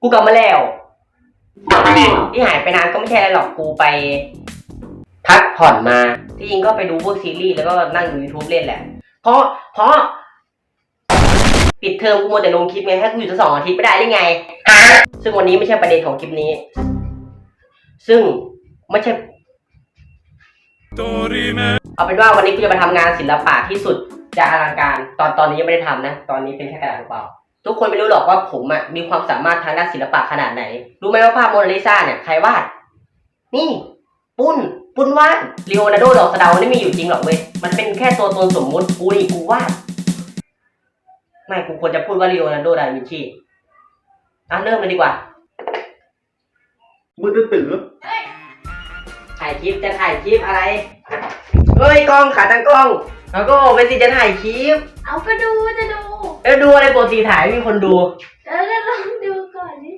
กูกลับมาแล้วกลับไปดิที่หายไปนานก็ไม่ใช่อะไรหรอกกูไป พักผ่อนมา ที่จริงก็ไปดูพวกซีรีส์แล้วก็นั่งดู YouTube เล่นแหละ เพราะเพราะปิดเทอมกูมัวแต่ลงคลิปไงให้กูอยู่ตั้งสองอาทิตย์ไม่ได้ได้ไงฮะซึ่งวันนี้ไม่ใช่ประเด็นของคลิปนี้ ซึ่งไม่ใช่เอาเป็นว่าวันนี้กูจะมาทำงานศิลปะที่สุดจะอลังการ ตอนตอนนี้ยังไม่ได้ทำนะ ตอนนี้เป็นแค่กระดาษเปล่าๆ ทุกคนไม่รู้หรอกว่าผมอะมีความสามารถทางด้านศิลปะขนาดไหน รู้ไหมว่าภาพโมนาลิซาเนี่ยใครวาด นี่ ปุ้น ปุ้นวาดลีโอนาร์โดดอกสะเดาไม่มีอยู่จริงหรอกเว้ย มันเป็นแค่ตัวตนสมมุติกูนี่กูวาด ไม่กูควรจะพูดว่าลีโอนาร์โดดาวินชีอะเริ่มเลยดีกว่ามือตื้อถ่ายคลิปจะถ่ายคลิปอะไร เฮ้ยกล้องขาตั้งกล้อง แล้วก็ไปสิจะถ่ายคลิป เอาก็ดูจะดู แล้วดูอะไรปกติถ่ายไม่มีคนดูเออก็ลองดูก่อนดิ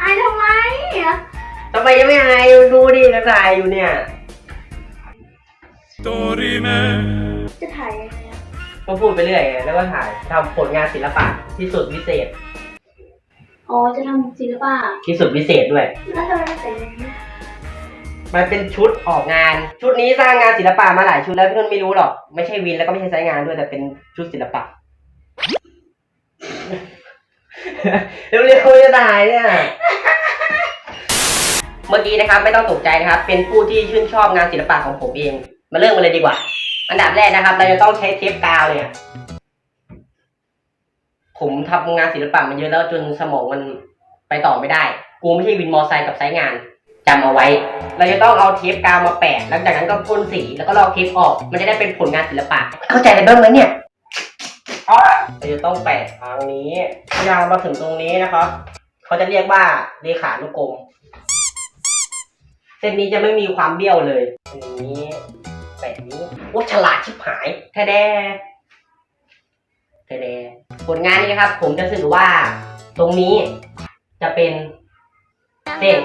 อายทำไมอะทำไมยังไม่อายดูดิแล้วถ่ายอยู่เนี่ยจะถ่ายยังไงอะก็พูดไปเรื่อยแล้วก็ถ่ายทำผลงานศิลปะที่สุดวิเศษ อ๋อ จะทำศิลปะที่สุดวิเศษด้วย แล้วทำไมมันแต่งอย่างนี้มันเป็นชุดออกงาน ชุดนี้สร้างงานศิลปะมาหลายชุดแล้วพี่นุ่นไม่รู้หรอก ไม่ใช่วินแล้วก็ไม่ใช่ไซต์งานด้วยแต่เป็นชุดศิลปะ เร็วๆจะตายเนี่ย เมื่อกี้นะครับไม่ต้องตกใจนะครับ เป็นผู้ที่ชื่นชอบงานศิลปะของผมเอง มาเริ่มกันเลยดีกว่า อันดับแรกนะครับ เราจะต้องใช้เทปกาวเนี่ย ผมทำงานศิลปะมาเยอะแล้วจนสมองมันไปต่อไม่ได้ กูไม่ใช่วินมอไซค์กับไซต์งานจำเอาไว้ เราจะต้องเอาเทปกาวมาแปะหลังจากนั้นก็พ่นสี แล้วก็ลอกเทปออก มันจะได้เป็นผลงานศิลปะ เข้าใจกันบ้างไหมเนี่ย เราจะต้องแปะทางนี้ยาวมาถึงตรงนี้นะครับเขาจะเรียกว่าเรขานุกรมเส้นนี้จะไม่มีความเบี้ยวเลยอย่างนี้แปะนี้ว่าฉลาดชิบหายแท้แดแท้แดผลงานนี้นะครับ ผมจะสื่อว่า ตรงนี้จะเป็นเส้น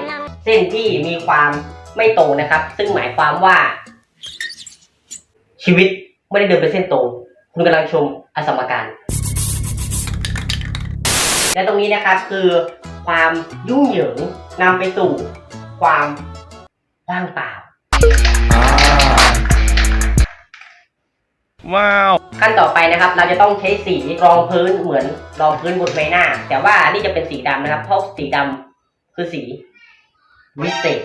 เส้นที่มีความไม่ตรงนะครับ ซึ่งหมายความว่า ชีวิตไม่ได้เดินเป็นเส้นตรง คุณกำลังชมอสมการ และตรงนี้นะครับคือความยุ่งเหยิงนำไปสู่ความว่างเปล่า ว้าว ขั้นต่อไปนะครับ เราจะต้องใช้สีรองพื้นเหมือนรองพื้นบนใบหน้า แต่ว่านี่จะเป็นสีดำนะครับ เพราะสีดำคือสีวิเศษ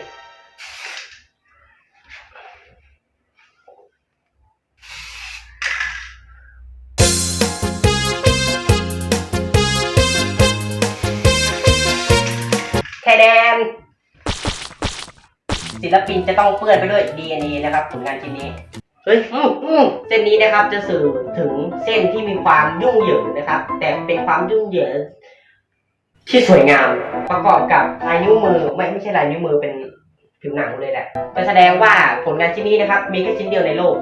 แค่แดน ศิลปินจะต้องเปื้อนไปด้วย DNA นะครับผลงานชิ้นนี้เฮ้ยอืมอืมเส้นนี้นะครับจะสื่อถึงเส้นที่มีความยุ่งเหยิงนะครับ แต่เป็นความยุ่งเหยิงที่สวยงาม ประกอบกับลายนิ้วมือไม่ไม่ใช่ลายนิ้วมือเป็นผิวหนังเลยแหละจะแสดงว่าผลงานชิ้นนี้นะครับ มีแค่ชิ้นเดียวในโลก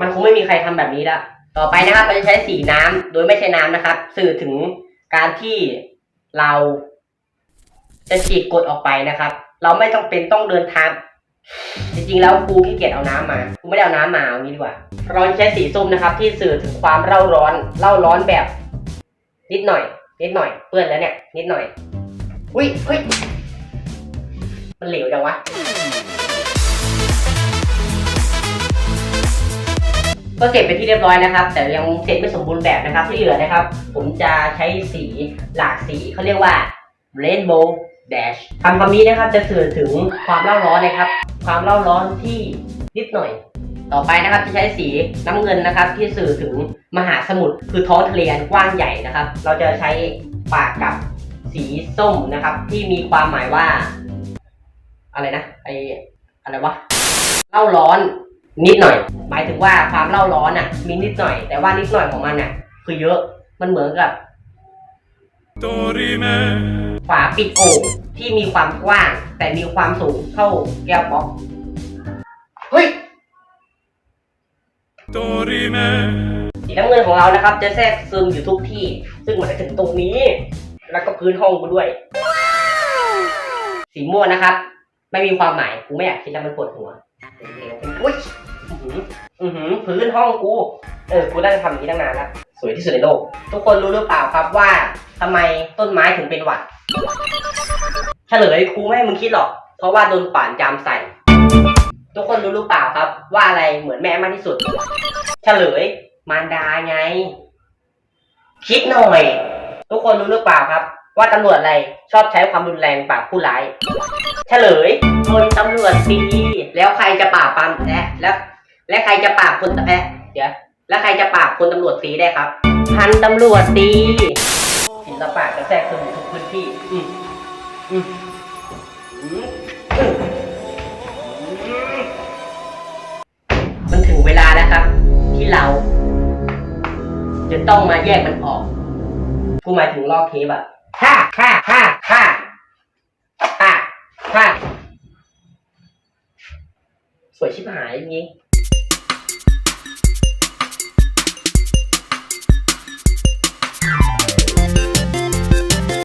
มันคงไม่มีใครทำแบบนี้ละต่อไปนะครับเราจะใช้สีน้ำโดยไม่ใช่น้ำนะครับ สื่อถึงการที่เรา จะฉีกกดออกไปนะครับ เราไม่ต้องเป็นต้องเดินทางจริงๆแล้วกูขี้เกียจเอาน้ำมากูไม่ได้เอาน้ำมาเอางี้ดีกว่าเราใช้สีส้มนะครับ ที่สื่อถึงความเร่าร้อนเร่าร้อนแบบ นิดหน่อย นิดหน่อย เปื้อนแล้วเนี่ย นิดหน่อยอุ้ยเฮ้ยมันเหลวจังวะก็เสร็จเป็นที่เรียบร้อยนะครับ แต่ยังเสร็จไม่สมบูรณ์แบบนะครับ ที่เหลือนะครับ ผมจะใช้สีหลากสีเขาเรียกว่า rainbow dash คำคำนี้นะครับจะสื่อถึงความเล่าร้อนนะครับ ความเล่าร้อนที่นิดหน่อย ต่อไปนะครับจะใช้สีน้ำเงินนะครับ ที่สื่อถึงมหาสมุทรคือท้องทะเลอันกว้างใหญ่นะครับ เราจะใช้ปากกับสีส้มนะครับ ที่มีความหมายว่า อะไรนะไออะไรวะเล่าร้อนนิดหน่อย หมายถึงว่าความเล่าร้อนอะ มีนิดหน่อย แต่ว่านิดหน่อยของมันอะ คือเยอะมันเหมือนกับ ฝาปิดโอ่งที่มีความกว้าง แต่มีความสูงเท่าแก้วป๊อกเฮ้ยสีน้ำเงินของเรานะครับ จะแทรกซึมอยู่ทุกที่ ซึ่งมันจะถึงตรงนี้ แล้วก็พื้นห้องกูด้วย สีม่วงนะครับ ไม่มีความหมายกูไม่อยากคิดแล้วมันปวดหัวอุ้ยอื้อหืออื้อหือพื้นห้องกู เออ กูได้ทำอย่างนี้ตั้งนานแล้ว สวยที่สุดในโลก ทุกคนรู้หรือเปล่าครับว่าทำไมต้นไม้ถึงเป็นหวัดเฉลยครูไม่ให้มึงคิดหรอก เพราะว่าโดนป่านจามใส่ ทุกคนรู้หรือเปล่าครับ ว่าอะไรเหมือนแม่มากที่สุด เฉลยมารดาไง คิดหน่อย ทุกคนรู้หรือเปล่าครับ ว่าตำรวจอะไรชอบใช้ความรุนแรงปราบผู้ร้าย เฉลยพลตำรวจตีแล้วใครจะปราบปรามและและและใครจะปราบคนแอะเดี๋ยว แล้วใครจะปราบคนตำรวจตีได้ครับ พันตำรวจตีศิลปะจะแทรกซึมอยู่ทุกพื้นที่อืมอืมอืมอืมอืมมันถึงเวลาแล้วครับ ที่เรา จะต้องมาแยกมันออก กูหมายถึงลอกเทปอะฮ่าฮ่าฮ่าฮ่าฮ่าฮ่าสวยชิบหายอย่างงี้